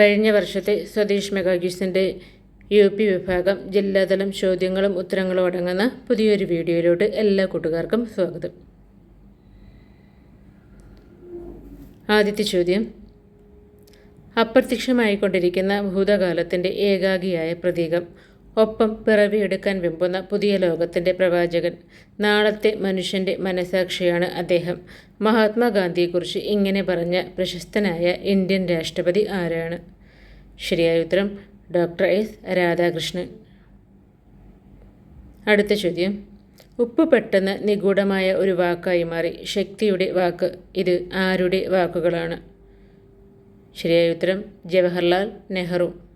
കഴിഞ്ഞ വർഷത്തെ Swadesh മെഗാഗ്യൂസിന്റെ U P വിഭാഗം ജില്ലാതലം ചോദ്യങ്ങളും ഉത്തരങ്ങളും അടങ്ങുന്ന പുതിയൊരു വീഡിയോയിലോട്ട് എല്ലാ കൂട്ടുകാർക്കും സ്വാഗതം. ആദ്യത്തെ ചോദ്യം. അപ്രത്യക്ഷമായിക്കൊണ്ടിരിക്കുന്ന ഭൂതകാലത്തിന്റെ ഏകാഗിയായ പ്രതീകം ഒപ്പം പിറവിയെടുക്കാൻ വിമ്പുന്ന പുതിയ ലോകത്തിന്റെ പ്രവാചകൻ. നാളത്തെ മനുഷ്യന്റെ മനസാക്ഷിയാണ് അദ്ദേഹം. മഹാത്മാഗാന്ധിയെക്കുറിച്ച് ഇങ്ങനെ പറഞ്ഞ പ്രശസ്തനായ ഇന്ത്യൻ രാഷ്ട്രപതി ആരാണ്? ശരിയായ ഉത്തരം ഡോക്ടർ എസ്. രാധാകൃഷ്ണൻ. അടുത്ത ചോദ്യം. ഉപ്പ് പെട്ടെന്ന് നിഗൂഢമായ ഒരു വാക്കായി മാറി. ശക്തിയുടെ വാക്ക്. ഇത് ആരുടെ വാക്കുകളാണ്? ശരിയായ ഉത്തരം ജവഹർലാൽ നെഹ്റു.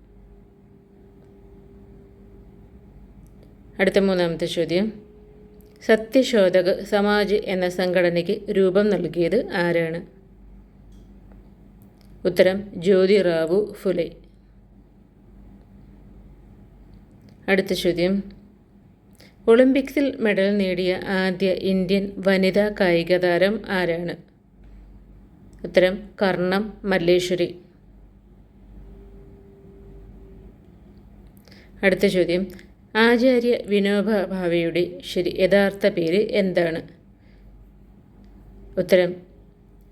അടുത്ത മൂന്നാമത്തെ ചോദ്യം. സത്യശോധക സമാജ് എന്ന സംഘടനയ്ക്ക് രൂപം നൽകിയത് ആരാണ്? ഉത്തരം ജ്യോതിറാവു ഫുലെ. അടുത്ത ചോദ്യം. ഒളിമ്പിക്സിൽ മെഡൽ നേടിയ ആദ്യ ഇന്ത്യൻ വനിതാ കായിക താരം ആരാണ്? ഉത്തരം കർണം മല്ലേശ്വരി. അടുത്ത ചോദ്യം. ആചാര്യ വിനോബ ഭാവയുടെ ശരി യഥാർത്ഥ പേര് എന്താണ്? ഉത്തരം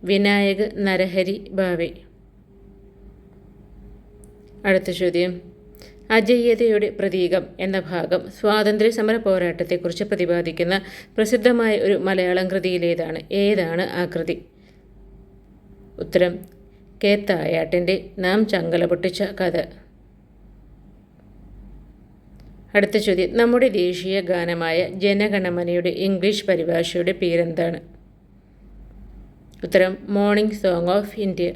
വിനായക് നരഹരി ഭാവെ. അടുത്ത ചോദ്യം അജയ്യതയുടെ പ്രതീകം എന്ന ഭാഗം സ്വാതന്ത്ര്യ സമര പോരാട്ടത്തെക്കുറിച്ച് പ്രതിപാദിക്കുന്ന പ്രസിദ്ധമായ ഒരു മലയാളം കൃതിയിലേതാണ്. ഏതാണ് ആ കൃതി? ഉത്തരം കേത്തായാട്ടിന്റെ നാം ചങ്കല പൊട്ടിച്ച കഥ. അടുത്ത ചോദ്യം. നമ്മുടെ ദേശീയ ഗാനമായ ജനഗണമനയുടെ ഇംഗ്ലീഷ് പരിഭാഷയുടെ പേരെന്താണ്? ഉത്തരം morning song of India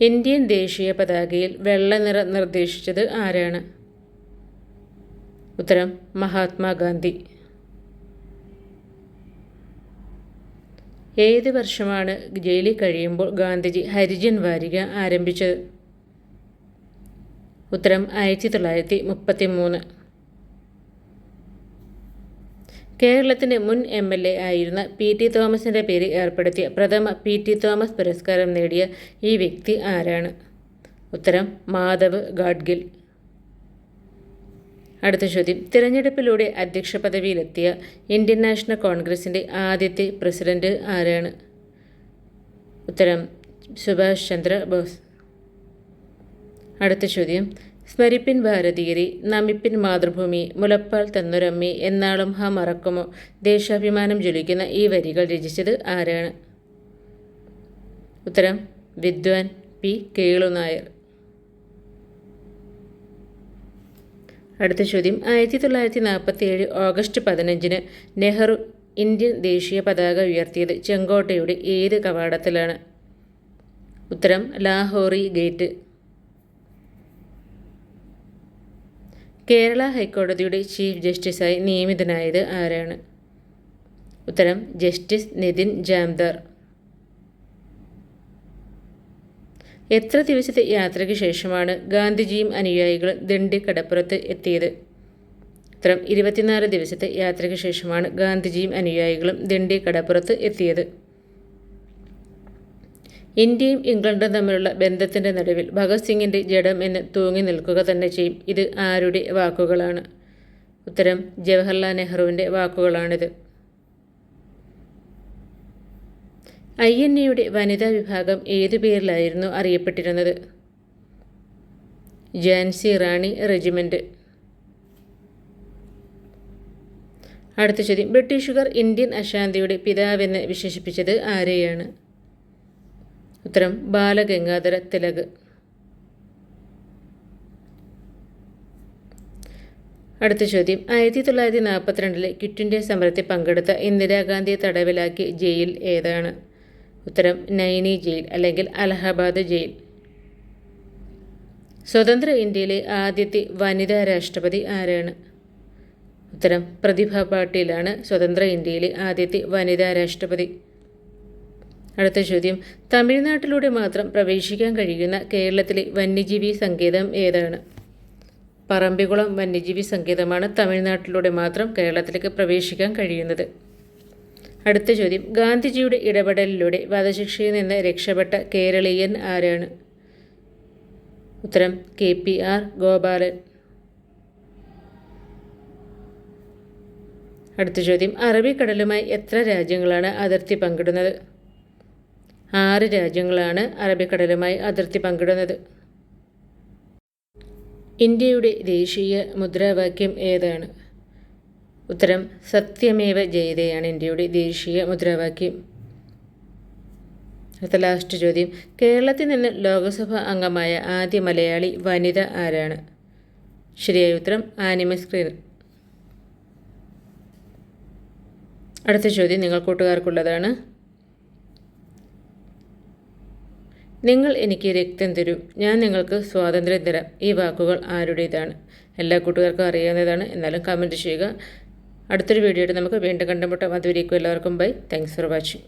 Indian ദേശീയ പതാകയിൽ വെള്ള നിറം നിർദ്ദേശിച്ചത് ആരാണ്? ഉത്തരം മഹാത്മാഗാന്ധി. ഏത് വർഷമാണ് ജയിലിൽ കഴിയുമ്പോൾ ഗാന്ധിജി ഹരിജൻ വാരിക ആരംഭിച്ചത്? ഉത്തരം ആയിരത്തി തൊള്ളായിരത്തി മുപ്പത്തി മൂന്ന് കേരളത്തിന്റെ മുൻ എം എൽ എ ആയിരുന്ന പി ടി തോമസിന്റെ പേര് ഏർപ്പെടുത്തിയ പ്രഥമ പി ടി തോമസ് പുരസ്കാരം നേടിയ ഈ വ്യക്തി ആരാണ്? ഉത്തരം മാധവ് ഗാഡ്ഗിൽ. അടുത്ത ചോദ്യം. തിരഞ്ഞെടുപ്പിലൂടെ അധ്യക്ഷ പദവിയിലെത്തിയ ഇന്ത്യൻ നാഷണൽ കോൺഗ്രസിന്റെ ആദ്യത്തെ പ്രസിഡന്റ് ആരാണ്? ഉത്തരം സുഭാഷ് ചന്ദ്ര ബോസ്. അടുത്ത ചോദ്യം. സ്മരിപ്പിൻ ഭാരതീയരി നമിപ്പിൻ മാതൃഭൂമി മുലപ്പാൽ തന്നുരമ്മി എന്നാളും ഹ മറക്കുമോ? ദേശാഭിമാനം ജ്വലിക്കുന്ന ഈ വരികൾ രചിച്ചത് ആരാണ്? ഉത്തരം വിദ്വാൻ പി. കേളുനായർ അടുത്ത ചോദ്യം. ആയിരത്തി തൊള്ളായിരത്തി നാൽപ്പത്തി ഏഴ് ഓഗസ്റ്റ് പതിനഞ്ചിന് നെഹ്റു ഇന്ത്യൻ ദേശീയ പതാക ഉയർത്തിയത് ചെങ്കോട്ടയുടെ ഏത് കവാടത്തിലാണ്? ഉത്തരം ലാഹോറി ഗേറ്റ്. കേരള ഹൈക്കോടതിയുടെ ചീഫ് ജസ്റ്റിസായി നിയമിതനായത് ആരാണ്? ഉത്തരം ജസ്റ്റിസ് നിതിൻ ജാംദാർ. എത്ര ദിവസത്തെ യാത്രയ്ക്ക് ശേഷമാണ് ഗാന്ധിജിയും അനുയായികളും ദണ്ഡി കടപ്പുറത്ത് എത്തിയത്? ഉത്തരം ഇരുപത്തിനാല് ദിവസത്തെ യാത്രയ്ക്ക് ശേഷമാണ് ഗാന്ധിജിയും അനുയായികളും ദണ്ഡി കടപ്പുറത്ത് എത്തിയത്. ഇന്ത്യയും ഇംഗ്ലണ്ടും തമ്മിലുള്ള ബന്ധത്തിന്റെ നടുവിൽ ഭഗത് സിംഗിന്റെ ജഡം എന്ന് തൂങ്ങി നിൽക്കുക തന്നെ ചെയ്യും. ഇത് ആരുടെ വാക്കുകളാണ്? ഉത്തരം ജവഹർലാൽ നെഹ്റുവിന്റെ വാക്കുകളാണിത്. ഐ എൻ എയുടെ വനിതാ വിഭാഗം ഏതു പേരിലായിരുന്നു അറിയപ്പെട്ടിരുന്നത്? ജാൻസി റാണി റെജിമെന്റ് അടുത്ത ചോദ്യം. ബ്രിട്ടീഷുകാർ ഇന്ത്യൻ അശാന്തിയുടെ പിതാവെന്ന് വിശേഷിപ്പിച്ചത് ആരെയാണ്? ഉത്തരം ബാലഗംഗാധര തിലക്. അടുത്ത ചോദ്യം. ആയിരത്തി തൊള്ളായിരത്തി നാൽപ്പത്തിരണ്ടിലെ ക്വിറ്റ് ഇന്ത്യ സമരത്തിൽ പങ്കെടുത്ത ഇന്ദിരാഗാന്ധിയെ തടവിലാക്കിയ ജയിൽ ഏതാണ്? ഉത്തരം നൈനി ജയിൽ അല്ലെങ്കിൽ അലഹബാദ് ജയിൽ. സ്വതന്ത്ര ഇന്ത്യയിലെ ആദ്യത്തെ വനിതാ രാഷ്ട്രപതി ആരാണ്? ഉത്തരം പ്രതിഭ പാട്ടീലാണ് സ്വതന്ത്ര ഇന്ത്യയിലെ ആദ്യത്തെ വനിതാ രാഷ്ട്രപതി. അടുത്ത ചോദ്യം. തമിഴ്നാട്ടിലൂടെ മാത്രം പ്രവേശിക്കാൻ കഴിയുന്ന കേരളത്തിലെ വന്യജീവി സങ്കേതം ഏതാണ്? പറമ്പിക്കുളം വന്യജീവി സങ്കേതമാണ് തമിഴ്നാട്ടിലൂടെ മാത്രം കേരളത്തിലേക്ക് പ്രവേശിക്കാൻ കഴിയുന്നത്. അടുത്ത ചോദ്യം. ഗാന്ധിജിയുടെ ഇടപെടലിലൂടെ വധശിക്ഷയിൽ നിന്ന് രക്ഷപ്പെട്ട കേരളീയൻ ആരാണ്? ഉത്തരം കെ പി ആർ ഗോപാലൻ. അടുത്ത ചോദ്യം. അറബിക്കടലുമായി എത്ര രാജ്യങ്ങളാണ് അതിർത്തി പങ്കിടുന്നത്? ആറ് രാജ്യങ്ങളാണ് അറബിക്കടലുമായി അതിർത്തി പങ്കിടുന്നത്. ഇന്ത്യയുടെ ദേശീയ മുദ്രാവാക്യം ഏതാണ്? ഉത്തരം സത്യമേവ ജയതയാണ് ഇന്ത്യയുടെ ദേശീയ മുദ്രാവാക്യം. അടുത്ത ലാസ്റ്റ് ചോദ്യം. കേരളത്തിൽ നിന്ന് ലോകസഭ അംഗമായ ആദ്യ മലയാളി വനിത ആരാണ്? ശരിയായ ഉത്തരം ആനിമ സ്ക്രീൻ അടുത്ത ചോദ്യം നിങ്ങൾ കൂട്ടുകാർക്കുള്ളതാണ് നിങ്ങൾ എനിക്ക് രക്തം തരൂ. ഞാൻ നിങ്ങൾക്ക് സ്വാതന്ത്ര്യം തരാം. ഈ വാക്കുകൾ ആരുടേതാണ്? എല്ലാ കൂട്ടുകാർക്കും അറിയാവുന്നതാണ്. എന്നാലും കമന്റ് ചെയ്യുക. അടുത്തൊരു വീഡിയോയിട്ട് നമുക്ക് വീണ്ടും കണ്ടുമുട്ടാം. അതുവരേക്കും എല്ലാവർക്കും ബൈ താങ്ക്സ് ഫോർ വാച്ചിങ്